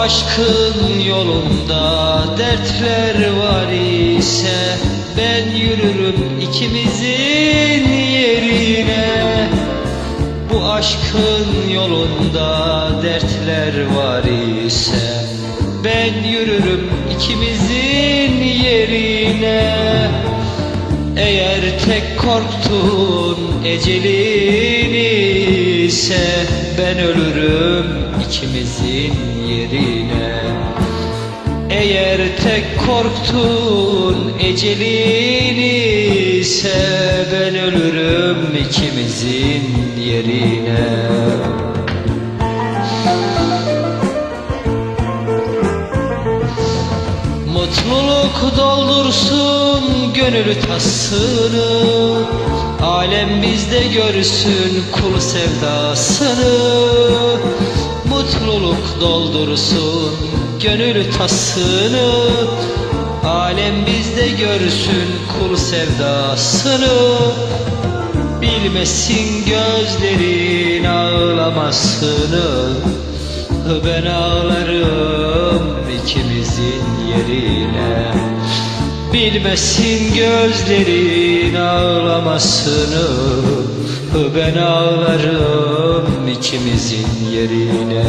aşkın yolunda dertler var ise Ben yürürüm ikimizin yerine. Bu aşkın yolunda dertler var ise Ben yürürüm ikimizin tek korktun ecelin ise Ben ölürüm ikimizin yerine. Eğer tek korktun ecelin ise Ben ölürüm ikimizin yerine Mutluluk doldursun gönül tasını. Alem bizde görsün kul sevdasını. Mutluluk doldursun gönül tasını. Alem bizde görsün kul sevdasını. Bilmesin gözlerin ağlamasını. Ben ağlarım ikimizin Bilmesin gözlerin ağlamasını Ben ağlarım ikimizin yerine